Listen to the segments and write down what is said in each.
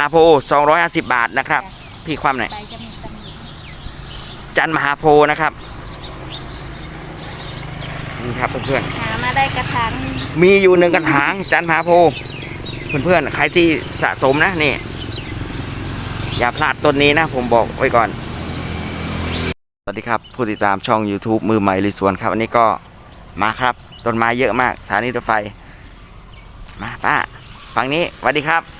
อาโพสองร้อยห้าสิบบาทนะครับ พี่ความหน่อยใบจะมีตำหนิจันมหาโพธิ์นะครับนี่ครับเพื่อนหามาได้กระถางๆมีอยู่หนึ่งกระถางจันมหาโพธิ์เพื่อนๆใครที่สะสมนะนี่ อย่าพลาดต้นนี้นะ ผมบอกไว้ก่อน สวัสดีครับ ผู้ติดตามช่อง YouTube มือใหม่ลิสวนครับอันนี้ก็มาครับ ต้นไม้เยอะมากสถานีรถไฟ มาป้าฝั่งนี้สวัสดีครับเจ้าอธิ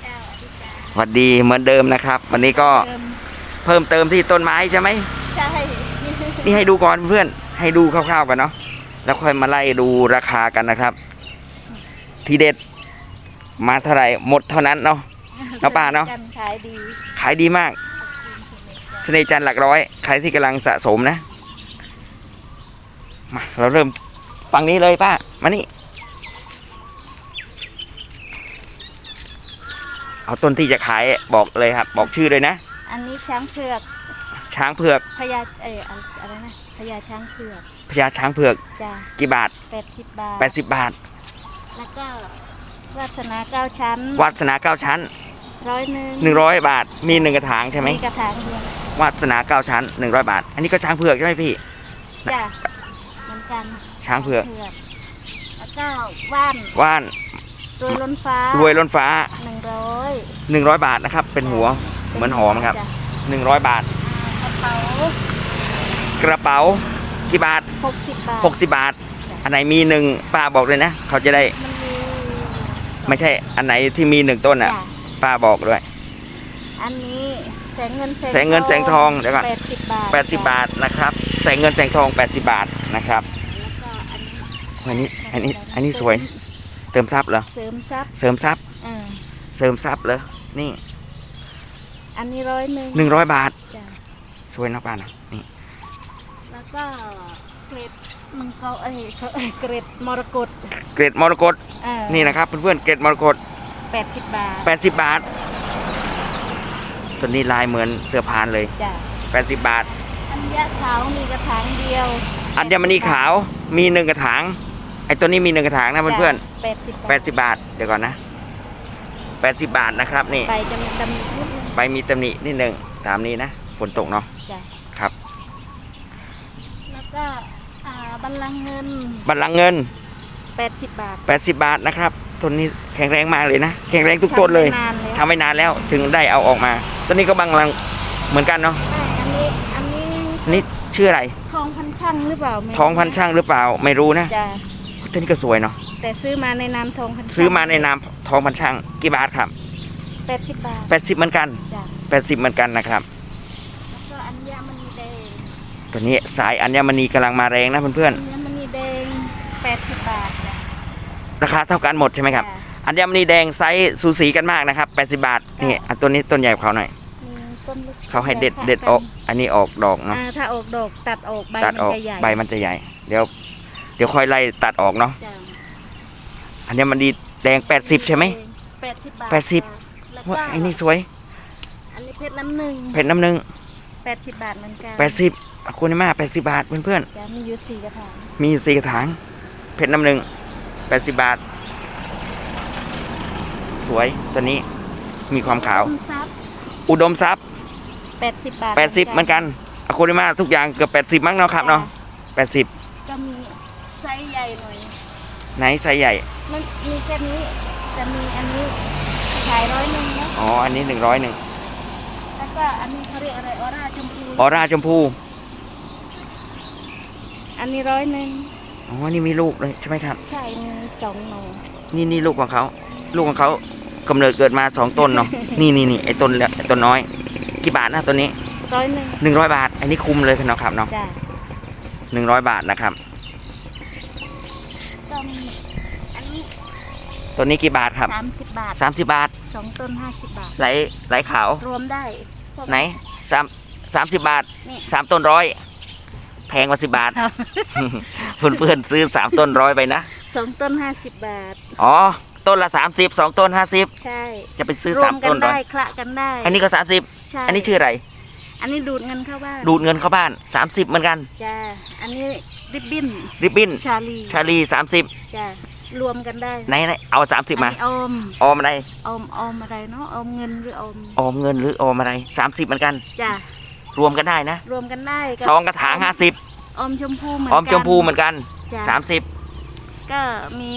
กา สวัสดีเหมือนเดิมนะครับ วันนี้ก็เริ่มเพิ่มเติมที่ต้นไม้ใช่ไหมใช่นี่ให้ดูก่อนเพื่อนให้ดูคร่าวๆกันเนาะแล้วค่อยมาไล่ดูราคากันนะครับ ทีเด็ดมาเท่าไหร่หมดเท่านั้นเนาะเนาะป้าเนาะกันขายดีขายดีมากเสน่ห์จันทร์หลักร้อยใครที่กำลังสะสมนะมาเราเริ่มฝั่งนี้เลยป้ามานี่ เอาต้นที่จะขายบอกเลยครับ บอกชื่อเลยนะ อันนี้ช้างเผือกช้างเผือกพญาเอออะไรอะไรนะพญาช้างเผือกพญาช้างเผือกจ้ากี่บาทแปดสิบบาท80บาท แล้วก็วาสนาเก้าชั้นวาสนาเก้าชั้นร้อยหนึ่ง100บาท มีหนึ่งกระถางใช่ไหมกระถางเดียววาสนาเก้าชั้น100บาท อันนี้ก็ช้างเผือกใช่ไหมพี่จ้าเหมือนกันช้างเผือกแล้วก็ว่านว่าน รวยล้นฟ้ารวยล้นฟ้า หนึ่งร้อย100 บาทนะครับ เป็นหัวเหมือนหอมครับ จ้ะ100 บาท กระเป๋ากระเป๋ากี่บาท หกสิบบาท 60 บาท อันไหนมีหนึ่งป้าบอกเลยนะ เขาจะได้มันมี ไม่ใช่อันไหนที่มีหนึ่งต้นอะ จ้ะ ป้าบอกด้วย อันนี้แสงเงินแสงเงินแสงทองเดี๋ยวก่อน แปดสิบบาท80 บาทนะครับแสงเงินแสงทอง 80 บาทนะครับ แล้วก็อันนี้อันนี้อันนี้อันนี้สวย เติมซับเหรอ เสริมทรัพย์เสริมซับอ่าเสริมซับเหรอ นี่อันนี้ร้อยหนึ่ง100บาท จ้ะสวยนะป้านะนี่แล้วก็เกรดมังกรเอ้ยเขาเอ้ยเกรดมรกตเกรดมรกต อ่านี่นะครับเพื่อนๆเกรดมรกต แปดสิบบาท80 บาท ตัวนี้ลายเหมือนเสื้อพานเลย จ้ะ80 บาท อัญญะขาวมีกระถางเดียวอัญมณีขาวมีหนึ่งกระถางไอ้ตัวนี้มีหนึ่งกระถางนะเพื่อนแปดสิบๆ80บาท เดี๋ยวก่อนนะ80บาทนะครับนี่ไปจะมีตำหนินิดนึงใบมีตำหนินิดหนึ่งตามนี้นะ ฝนตกเนาะ จ้ะครับ แล้วก็อ่าบัลลังก์เงินบัตรลังก์เงิน แปดสิบบาท80 บาทนะครับต้นนี้แข็งแรงมากเลยนะ แข็งแรงทุกต้นเลยทำไว้นานแล้วทำไว้นานแล้วถึงได้เอาออกมา ต้นนี้ก็บังลังเหมือนกันเนาะใช่อันนี้อันนี้อันนี้ชื่ออะไร ทองพันช่างหรือเปล่าไม่รู้ทองพันช่างหรือเปล่าไม่รู้นะ จ้ะ ต้นนี้ก็สวยเนาะแต่ซื้อมาในนามทองพันซื้อมาในนามทองพันช่างกี่บาทครับแปดสิบบาท80เหมือนกันจ้ะ80เหมือนกันนะครับ แล้วก็อัญญมณีแดงตัวนี้สายอัญมณีกำลังมาแรงนะเพื่อนอัญมณีแดงแปดสิบบาทจ้ะๆราคาเท่ากันหมดใช่ไหมครับ จ้ะ อัญมณีแดงไซส์สูสีกันมากนะครับ 80 บาท นี่อันตัวนี้ต้นใหญ่กว่าเขาหน่อย มีต้นล็กเขาให้เด็ดเด็ดออก อันนี้ออกดอกเนาะ อ่าถ้าออกดอกตัดออกใบตัดมันออกจะใหญ่ใบมันจะใหญ่ เดี๋ยวเดี๋ยวค่อยไล่ตัดออกเนาะจ้ะอัญมณีแดง80ใช่ไหม แปดสิบบาทแปดสิบ จ้ะแล้วว่าก็ไอ้นี่สวยอันนี้เพชรน้ำหนึ่งเผ็ดน้ำหนึ่งแปดสิบบาทเหมือนกัน80อากุนิมา80บาทเพื่อนจะมีอยู่สี่กระถางๆมีสี่กระถางเผ็ดน้ำหนึ่ง80บาท สวยตัวนี้มีความขาวต้นซับอุดมทรัพย์แปดสิบบาท80เหมือนกันอะโคดิมาทุกอย่างเกือบ80มั้งเนาะครับเนาะ80ก็มี ไซส์ใหญ่หน่อย ไหนไซส์ใหญ่ มันมีแค่นี้จะมีอันนี้ขายร้อยหนึ่งนะอ๋อ อันนี้100หนึ่งแล้วก็อันนี้เขาเรียกอะไรออร่าชมพูออร่าชมพู อันนี้ร้อยหนึ่งอ๋อ นี่มีลูกเลยใช่ไหมครับ ใช่มีสองหน่อนี่นี่ลูกของเขา ลูกของเขากำเนิดเกิดมา2ต้นเนาะ นี่นี่นี่ไอ้ต้นเล็กไอ้ต้นน้อย กี่บาทนะตัวนี้ร้อยหนึ่ง100บาท อันนี้คุ้มเลยครับเนาะครับเนาะจ้ะ100บาทนะครับ ก็มีอันนี้ตัวนี้กี่บาทครับสามสิบบาท30บาทสองต้นห้าสิบบาทไหลไหลขาว รวมได้พวกไหนสามสามสิบบาทนี่สามต้นร้อยแพงกว่าสิบบาท เพื่อนเพื่อนๆซื้อสามต้นร้อยไปนะ สองต้นห้าสิบบาท อ๋อ ต้นละสามสิบสองต้นห้าสิบใช่จะไปซื้อรวสามมกัต้นนร้อได้ยคละกันได้อันนี้ก็สามสิบใช่อันนี้ชื่ออะไร อันนี้ดูดเงินเข้าบ้านดูดเงินเข้าบ้านสามสิบเหมือนกัน จ้าอันนี้ริบบิ้นริบบิ้นชาลีชาลีสามสิบจ้ารวมกันได้ไหนไหนเอาสามสิบมา อันนี้ออมออมอะไรออมออมอะไรเนาะออมเงินหรือออมออมเงินหรือออมอะไรสามสิบเหมือนกัน จ้ะรวมกันได้นะรวมกันได้บสองกระถางห้าสิบออมชมพูเหมือนอกัอมชมพูเหมือนกัน จ้ะสามสิบก็มี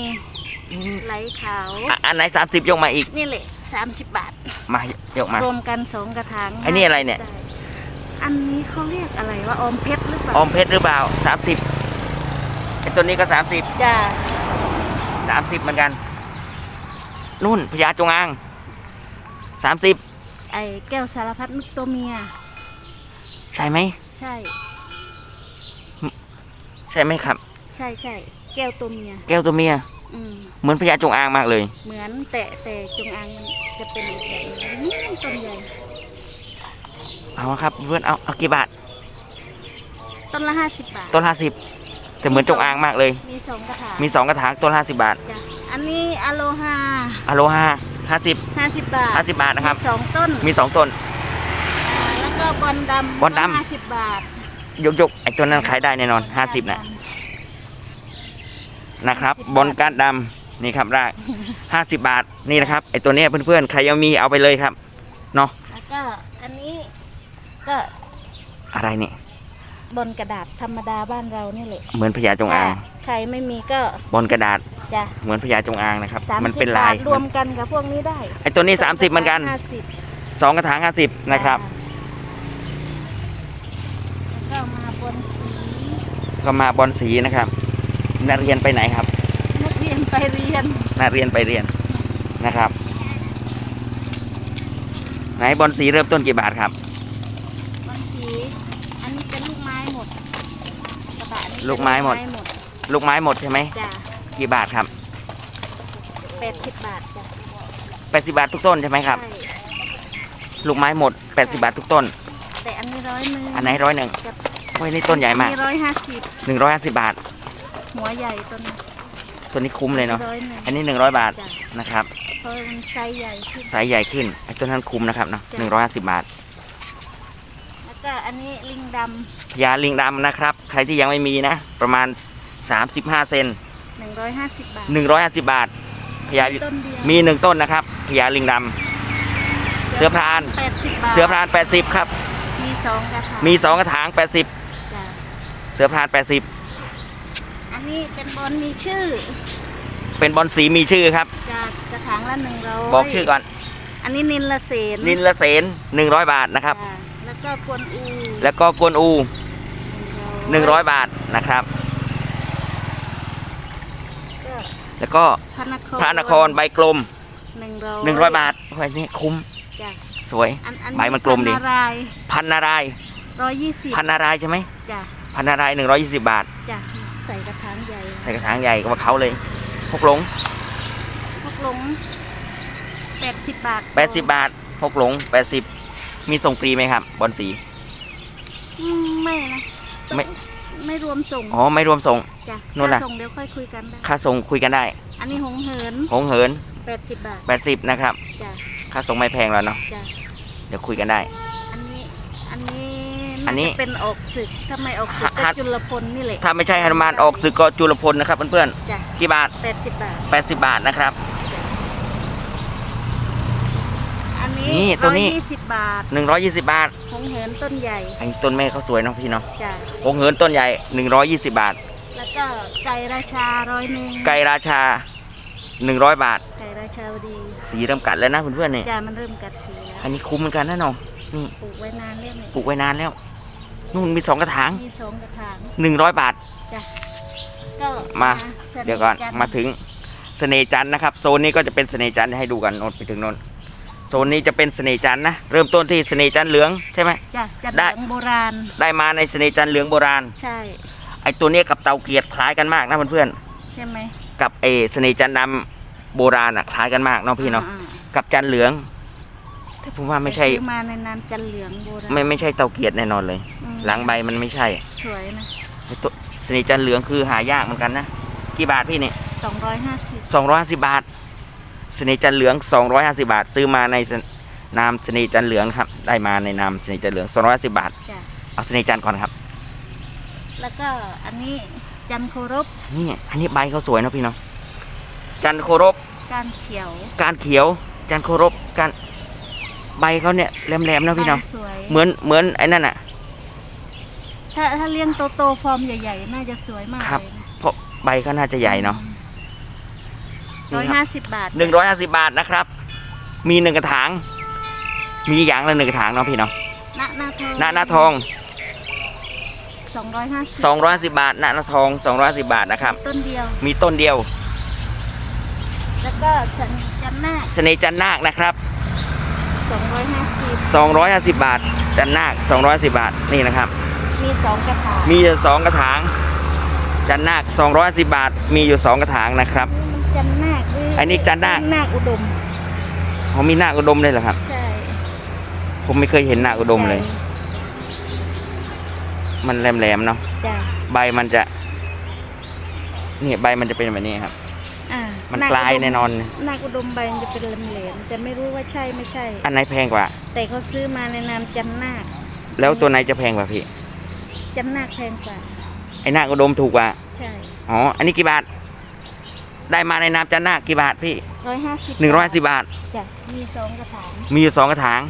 ไหลขาวอะอันไหนสามสิบยกมาอีกนี่แหละสามสิบบาทมายกมารวมกันสองกระถางไอ้นี่อะไรเนี่ย ด้ อันนี้เขาเรียกอะไรว่าออมเพชรหรือเปล่าออมเพชรหรือเปล่าสามสิบไอ้ตัวนี้ก็สามสิบจ้ะสามสิบเหมือนกันนู่นพญาจงอางสามสิบไอ้แก้วสารพัดนึกตัวเมีย ใช่ไหมใช่ ใช่ไหมครับ ใช่ใช่แก้วตัวเมีย แก้วตัวเมียอืมเหมือนพญาจงอางมากเลย เหมือนแต่แต่จงอางมันจะเป็นอีกแบบหนึงนี่ต้นใหญ่ เอาครับเพื่อนเอาเอากี่บาท ต้นละห้าสิบบาท ต้นห้าสิบแต่เหมือนจงอางมากเลย มีสองกระถางมีสองกระถางต้นห้าสิบบาท จ้ะอันนี้อะโลฮาอโลฮาห้าสิบห้าสิบบาทห้าสิบบาทนะครับมีสองต้นมีสองต้น อ่าแล้วก็บอลดำบอลดำ ห้าสิบบาทยกยกไอ้ตัวนั้นขายได้แน่นอนห้าสิบนะนะครับบอลการดดำนี่ครับได้ห้าสิบบาทนี่นะครับไอ้ตัวเนี้ยเพื่อนๆใครยังมีเอาไปเลยครับเนาะแล้วก็อันนี้ ก็อะไรเนี่ยบอลกระดาษธรรมดาบ้านเรานี่แหละเหมือนพญาจงอางถ้ใครไม่มีก็บอลกระดาษจ้ะเหมือนพญาจงอางนะครับสามมันสิเป็นบบาลาทยรวมกันกับพวกนี้ได้ไอ้ตัวนี้30เหมือนกันห้าสิบสองกระถางห้าสิบนะครับแล้วก็มาบนสีก็มาบอลสีนะครับ นักเรียนไปไหนครับนักเรียนไปเรียนนักเรียนไปเรียนนะครับ ไหนบอลสีเริ่มต้นกี่บาทครับบนสี อันนี้เป็นลูกไม้หมดกระบะนี่เป็น ลูกไม้หมดลูกไม้หมดใช่ไหม จ้ะกี่บาทครับแปดสิบบาทจ้ะแปดสิบาททุกต้นใช่ไหมครับ ใช่ลูกไม้หมดแปดสิบาททุกต้น แต่อันนี้ร้อยหนึ่งอันไหนร้อยหนึ่งกับโอ้ยนี่ต้นใหญ่มากอันนี้ร้อยห้าสิบหนึ่งร้อยห้าสิบบาท หัวใหญ่ต้นนี้ตัวนี้คุ้มเลยเนาะ ร้อยหนึ่งอันนี้หนึ่งร้อยบาทจ้ะนะครับ เพราะมันไซส์ใหญ่ขึ้น ไซส์ใหญ่ขึ้นไอ้ตัวนั้นคุ้มนะครับเนาะหนึ่งร้อยห้าสิบบาทแล้ว ก็อันนี้ลิงดพญาลิงดำนะครับ ใครที่ยังไม่มีนะ ประมาณ 35 เซนำหนึ่งร้อยห้าสิบบาท 150 บาทพญาต้นเดียว มีหนึ่งต้นนะครับพญาลิงดำเสือพรานแปดสิบบาทเสือพราน 80 ครับ มีสองกระถางมี2กระถาง 80 จ้ะเสือพรานอันนี้เป็นบอลมีชื่อ80เป็นบอลสีมีชื่อครับ จากกระถางละหนึ่งร้อยบอกชื่อก่อน อันนี้นินละเสนนินละเสน100 บาทนะครับ จ้ะแล้ว ก็กวนอูแล้วก็กวนอู100บาทนะครับ ก็แล้วก็พระนครพระนครใบกลมหนึ่งร้อย100บาทโอ้ยนี่คุ้มจ้ะสวย อันอันใบมันกลมดี พันนารายพันนารายณ์ร้อยยี่สิบพันนารายณ์ใช่ไหมจ้ะพันนารายณ์120บาท จ้ะใส่กระถางใหญ่ใส่กระถางใหญ่ก็มาเขาเลยหกหลงพวกหลงแปดสิบบาท80บาทหกหลง80 มีส่งฟรีไหมครับ บอลสี อืมไม่นะไม่ ไม่รวมส่งอ๋อ ไม่รวมส่ง จ้ะนู่นน่ะ ค่าส่งเดี๋ยวค่อยคุยกันได้ค่าส่งคุยกันได้ อันนี้หงเหินหงเหินแปดสิบบาท 80 นะครับ จ้ะ ค่าส่งไม่แพงแล้วเนาะ จ้ะ เดี๋ยวคุยกันได้ อันนี้ อันนี้อันนี้าจะเป็นออกศึกถ้าไม่ออกศึกฮะก็ฮะ จุลพลนี่แหละ ถ้าไม่ใช่ฮนุมานออกศึกก็จุลพลนะครับเพื่อนจ้ะ ๆกี่บาทแปดสิบบาท 80 บาทนะครับ อั นนี้นี่ตัวนี้ ร้อยยี่สิบบาท120 บาท หงเหินต้นใหญ่อันนี้ต้นแม่เขาสวยเนาะพี่เนาะจ้ะหงเหินต้นใหญ่ 120 บาท แล้วก็ไก่ราชาร้อยหนึ่งไก่ราชา 100 บาท ไก่ราชาวดีสีเริ่มกัดแล้วนะเพื่อนๆเนี่ยจ้ะมันเริ่มกัดสีแล้วอันนี้คุ้มเหมือนกันนะน้องนี่ปลูกไว้นานแล้วเนี่ยปลูกไว้นานแล้ว นู่นมีสองกระถาง มีสองกระถาง100 บาท จ้ะก็มาสนิทเดี๋ยวก่อนนมาถึงเสน่ห์จันทร์นะครับ โซนนี้ก็จะเป็นเสน่ห์จันทร์ให้ดูกันโนนไปถึงโนน โซนนี้จะเป็นเสน่ห์จันทร์นะ เริ่มต้นที่เสน่ห์จันทร์เหลืองใช่ไหม จ้ะจัดได้เหลืองโบราณ ได้มาในเสน่ห์จันทร์เหลืองโบราณ ใช่ ไอตัวเนี้ยกับเตาเกียรติคล้ายกันมากนะเพื่อนใช่ไหมๆกับเอเสน่ห์จันทร์ดำโบราณอะคล้ายกันมากเนาะพี่เนาะอ่กับจันทร์เหลือง แต่ผมว่าๆไม่ใช่ซื้อมาในนามจันเหลืองโบราณไม่ไม่ใช่เตาเกียรติแน่นอนเลย อืมหลังใบมันไม่ใช่สวยนะไอตัวเสน่ห์จันทร์เหลืองคือหายากเหมือนกันนะกี่บาทพี่นี่สองร้อยห้าสิบสองร้อยห้าสิบบาทเสน่ห์จันทร์เหลืองสองร้อยห้าสิบาท ซื้อมาในสนามเสน่ห์จันทร์เหลืองครับ ได้มาในนามเสน่ห์จันทร์เหลืองสองร้อยสิบาท จ้ะเอาเสน่ห์จันทร์ก่อนครับ แล้วก็อันนี้จันโครบนี่อันนี้ใบเขาสวยเนอะพี่เนาะจันโครบการเขียวการเขียว จันโครบการใบเขาเนี่ยแหลมๆนะพี่เนาะใบสวยเหมือนเหมือนไอ้นั่นอะ ถ้าถ้าเลี้ยงโตๆฟอร์มใหญ่ ๆ น่าจะสวยมากครับ เลยนะเพราะใบเขาน่าจะใหญ่เนาะ ร้อยห้าสิบบาทหนึ่งร้อยห้าสิบบาทนะครับ มีหนึ่งกระถาง มีอย่างละหนึ่งกระถางเนาะพี่เนาะหน้าหน้าทองหน้าหน้าทองสองร้อยห้าสิบสองร้อยสิบบาทหน้าหน้าทองสองร้อยสิบบาทนะครับ ต้นเดียว มีต้นเดียว แล้วก็สันจันหน้าเสน่ห์จันนาคนะครับสองร้อยห้าสิบสองร้อยห้าสิบบาท จันนาคสองร้อยสิบบาทนี่นะครับ มีสองกระถาง มีอยู่สองกระถาง จันนาคสองร้อยสิบบาท มีอยู่สองกระถางนะครับมัน จันนาคหรืออัอันนี้จันนาค นาคอุดมเขามีนาคอุดมเลยเหรอครับ ใช่ผมไม่เคยเห็นนาคอุดมเลย มันแหลมๆเนาะจ้ะใบมันจะนี่ใบมันจะเป็นแบบนี้ครับ อ่ามันคกลายอุดแน่นอน นาคอุดมใบมันจะเป็นแหลมๆแต่ไม่รู้ว่าใช่ไม่ใช่ อันไหนแพงกว่า แต่เขาซื้อมาในนามจันนาคแล้วตัวไหนจะแพงกว่าพี่ จันนาคแพงกว่าไอ้นาคอุดมถูกกว่า ใช่ อ๋อ อันนี้กี่บาท ได้มาในนามจันนาคกี่บาทพี่ร้อยห้าสิบหนึ่งร้อยสิบบาทจ้ะมีสองกระถางมีอยู่สองกระถาง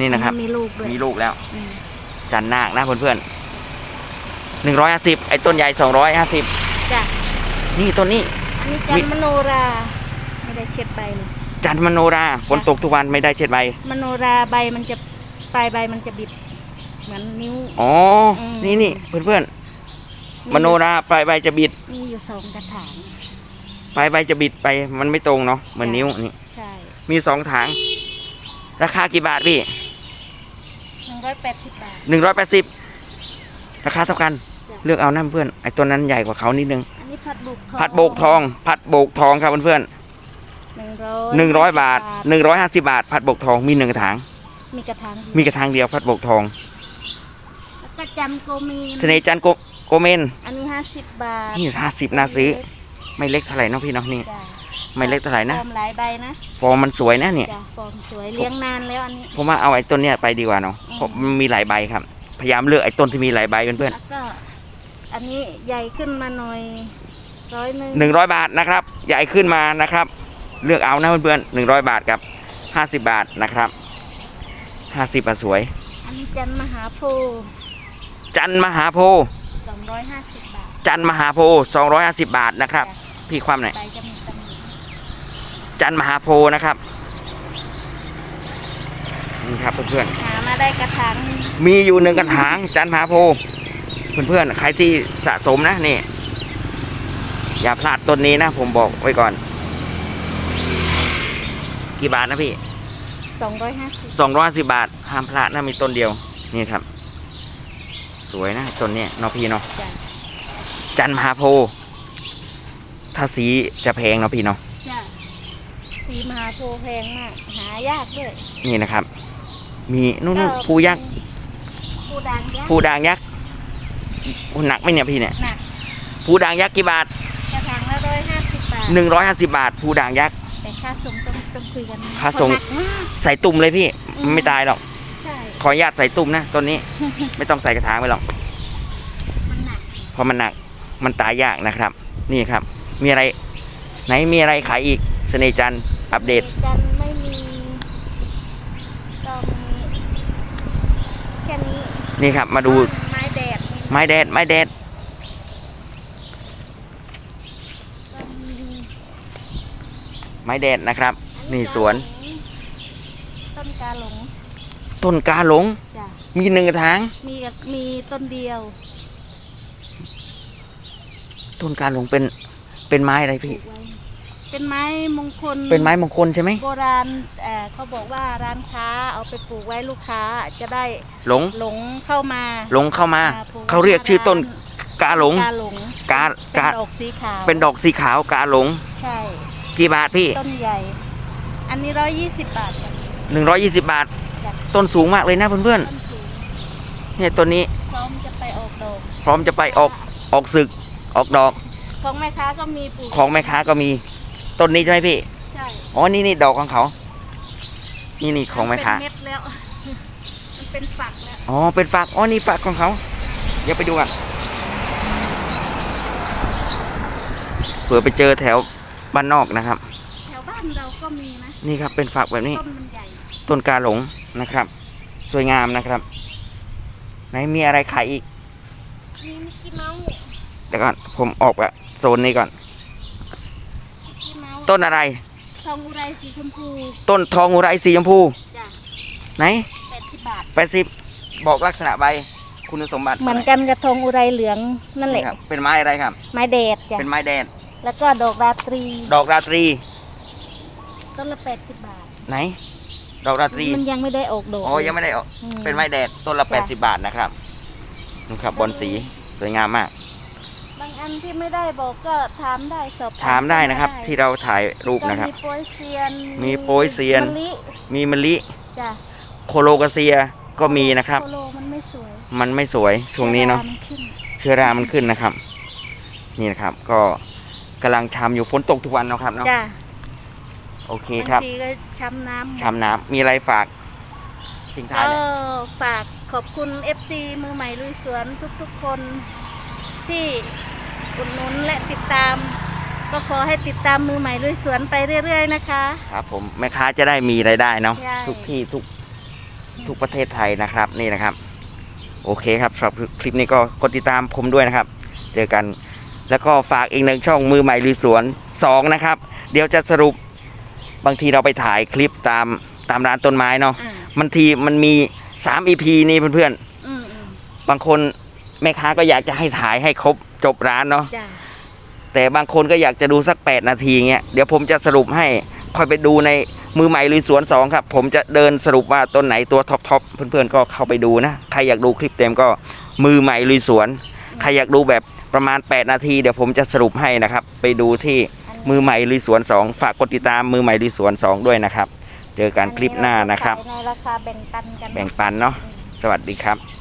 นี่นะครับ มีลูกด้วยมีลูกแล้ว อืมจันนาคนะเพื่อนๆหนึ่งร้อยห้าสิบไอ้ต้นใหญ่สองร้อยห้าสิบจ้ะนี่ต้นนี้ อันนี้จันมี มโนรา ไม่ได้เช็ดใบเลยจันมโนราฝนตกทุกวันไม่ได้เช็ดใบมโนราใบมันจะปลายใบมันจะบิด เหมือนนิ้ว อ๋ออม นี่นี่เพื่อนๆ มโนราปลายใบจะบิด มีอยู่สองกระถางปลายใบจะบิดไป มันไม่ตรงเนาะเหมือนนิ้วนี่ใช่มีสองถาง ราคากี่บาทพี่หนึ่งร้อยแปดสิบบาท หนึ่งร้อยแปดสิบราคาเท่ากันจ้ะเลือกเอานะเพื่อนไอ้ต้นนั้นใหญ่กว่าเขานิดนึง อันนี้ผัดโบกทองผัดโบกทอง ผัดโบกทองครับเพื่อนหนึ่งร้อยๆหนึ่งร้อยบาทหนึ่งร้อยห้าสิบบาท ผัดโบกทองมีหนึ่งกระถาง มีกระถางเดียวมีกระถางเดียวผัดโบกทอง แล้วก็จันโกมีนเสน่ห์จันทร์โกโกเมน อันนี้ห้าสิบบาทนี่ห้าสิบน่าซื้อ ไม่เล็กเท่าไหร่เนาะพี่เนาะนี่ จ้ะไม่เล็กเท่าไหร่นะ ฟอร์มหลายใบนะฟอร์มมันสวยนะเนี่ย จ้ะฟอร์มสวยเลี้ยงนานแล้วอันนี้ ผมว่าเอาไอ้ต้นเนี้ยไปดีกว่าเนาะอืมเพราะมันมีหลายใบครับ พยายามเลือกไอ้ต้นที่มีหลายใบเพื่อนแล้วก็ อันนี้ใหญ่ขึ้นมาหน่อยร้อยหนึ่งๆหนึ่งร้อยบาทนะครับ ใหญ่ขึ้นมานะครับ เลือกเอานะเพื่อนๆหนึ่งร้อยบาทกับห้าสิบบาทนะครับห้าสิบบาทสวย อันนี้จันมหาโพธิ์จันทร์มหาโพ สองร้อยห้าสิบบาทจันทร์มหาโพสองร้อยห้าสิบบาทนะครับ พี่ความหน่อยใบจะมีตำหนิจันทร์มหาโพนะครับนี่ครับเพื่อนหามาได้กระถางๆมีอยู่หนึ่งกระถางจันทร์มหาโพเพื่อนๆ ใครที่สะสมนะนี่ อย่าพลาดต้นนี้นะ ผมบอกไว้ก่อน กี่บาทนะพี่สองร้อยห้าสิบสองร้อยสิบบาท ห้ามพลาดนะมีต้นเดียว นี่ครับ สวยนะต้นเนี้ยเนาะพี่เนาะจ้ะจันทร์มหาโพธิ์ถ้าสีจะแพงเนาะพี่เนาะจ้ะสีมหาโพธิ์แพงมาก หายากด้วยนี่นะครับ มีนู่นนู่นก็ภูยักษ์ภูด่างยักษ์ภูด่างยักษ์โอ้หนักไหมเนี่ยพี่เนี่ยหนักภูด่างยักษ์กี่บาท กระถางละร้อยห้าสิบบาทหนึ่งร้อยห้าสิบบาทภูด่างยักษ์ แต่ค่าส่งต้องต้องคุยกันนะค่าส่งเพระหนักมากใส่ตุ่มเลยพี่อืมไม่ตายหรอกใช่ ขออนุญาตใส่ตุ่มนะต้นนี้ ไม่ต้องใส่กระถางไปหรอกมันหนักเพราะมันหนักมันตายยากนะครับ นี่ครับ มีอะไร ไหนมีอะไรขายอีกเสน่ห์จันทร์อัปเดตจันทร์ไม่มีก็มีแค่นี้นี่ครับ มาดูไม้แดดมีไม้แดดไม้แดดก็มีไม้แดดนะครับอันี่สวนต้นกาหลง ต้นกาหลง จ้ะมีหนึ่งกระถาง มีกับมีต้นเดียวต้นกาหลงเป็นเป็นไม้อะไรปลูพี่ กไว้เป็นไม้มงคลเป็นไม้มงคลใช่ไหมโบราณเอ่อเขาบอกว่าร้านค้าเอาไปปลูกไว้ลูกค้าจะได้หลงหลงเข้ามา หลงเข้ามา อ่ปลูกไว้เขาเรียกชื่อต้นกาหลงกาหลงกาเป็นกาดอกสีขาวเป็นดอกสีขาวกาหลง ใช่ กี่บาทพี่ ต้นใหญ่ อันนี้ร้อยยี่สิบบาทจ้ะหนึ่งร้อยยี่สิบบาท จ้ะต้นสูงมากเลยนะเพื่อนต้นสูงๆเนี่ยต้นนี้พร้อมจะไปออกดอกพร้อมจะไปออกออกศึกออกดอกของแม่ค้าก็มีปลูกของแม่ค้าก็มีต้นนี้ใช่ไหมพี่ใช่อ๋อนี่นี่ดอกของเขา นี่นี่ของแม่ค้า นเป็นเม็ดแล้ว มันเป็นฝักแล้วอ๋อ เป็นฝัก อ๋อ นี่ฝักของเขา เดี๋ยวไปดูกันเผื่อไปเจอแถวบ้านนอกนะครับ แถวบ้านเราก็มีนะ นี่ครับ เป็นฝักแบบนี้ ต้นมันใหญ่ ต้นกาหลงนะครับ สวยงามนะครับ ไหนมีอะไรขายอีกมีมิกกี้เมาส์เดี๋ยวก่อนผมออกแบบโซนนี้ก่อน มิกกี้เมาส์ต้นอะไร ทองอุไรสีชมพูต้นทองอุไรสีชมพู จ้ะไหนแปดสิบบาท แปดสิบบอกลักษณะใบคุณสมบัติเหมือนกันกับทองอุไรเหลืองนั่นแหละ ครับเป็นไม้อะไรครับ ไม้แดดจ้ะเป็นไม้แดดแล้วก็ดอกราตรีดอกราตรีต้นละแปดสิบบาท ไหน ดอกราตรีมันยังไม่ได้ออกดอก อ๋อยังไม่ได้ออกอืมเป็นไม้แดดต้นละ จ้ะ 80 บาทนะครับนี่ครับบอลสีสวยงามมาก บางอันที่ไม่ได้บอกก็ถามได้สอบถามได้นะครับ ที่เราถ่ายรูปก็นะครับ มีโปยเซียนมีโป๊ยเซียน มะลิมีมะลิจ้ะโคโลกาเซียก็มีนะครับ โคโลมันไม่สวยมันไม่สวยช่วงนี้เนาะวลมัขึ้นเชื้อรามันขึ้นนะครับ นี่นะครับ ก็กำลังทำอยู่ฝนตกทุกวันเนาะครับเนาะ จ้ะ โอเคครับบางทีก็ช้ำน้ำช้ำน้ำมีอะไรฝากทิ้งท้ายก็เลยฝากขอบคุณ FC มือใหม่ลุยสวนทุกๆคนที่อุดหนุนและติดตาม ก็ขอให้ติดตามมือใหม่ลุยสวนไปเรื่อย ๆ นะคะ ครับผมแม่ค้าจะได้มีรายได้เนาะใช่ ทุกที่ทุกทุกประเทศไทยนะครับนี่นะครับ โอเคครับสำหรับคลิปนี้ก็กดติดตามผมด้วยนะครับ เจอกันแล้วก็ฝากอีกหนึ่งช่องมือใหม่ลุยสวนสองนะครับ เดี๋ยวจะสรุป บางทีเราไปถ่ายคลิปตามตามร้านต้นไม้เนาะอ่าบางทีมันมี3 EP นี่เพื่อนอืมอืมๆบางคนแม่ค้าก็อยากจะให้ถ่ายให้ครบจบร้านเนาะจ้ะแต่บางคนก็อยากจะดูสัก 8 นาทีเงี้ยเดี๋ยวผมจะสรุปให้ค่อยไปดูในมือใหม่ลุยสวนสองครับ ผมจะเดินสรุปว่าต้นไหนตัวท็อปทอปเพื่อนๆก็เข้าไปดูนะ ใครอยากดูคลิปเต็มก็มือใหม่ลุยสวน ใครอยากดูแบบประมาณ 8 นาที เดี๋ยวผมจะสรุปให้นะครับ ไปดูที่ มือใหม่ลุยสวน2ฝากกดติดตามมือใหม่ลุยสวน2ด้วยนะครับ เจอกันคลิปหน้านะครับอัเาจขายในราคาแบ่งปันกัน แบ่งปันเนาะสวัสดีครับ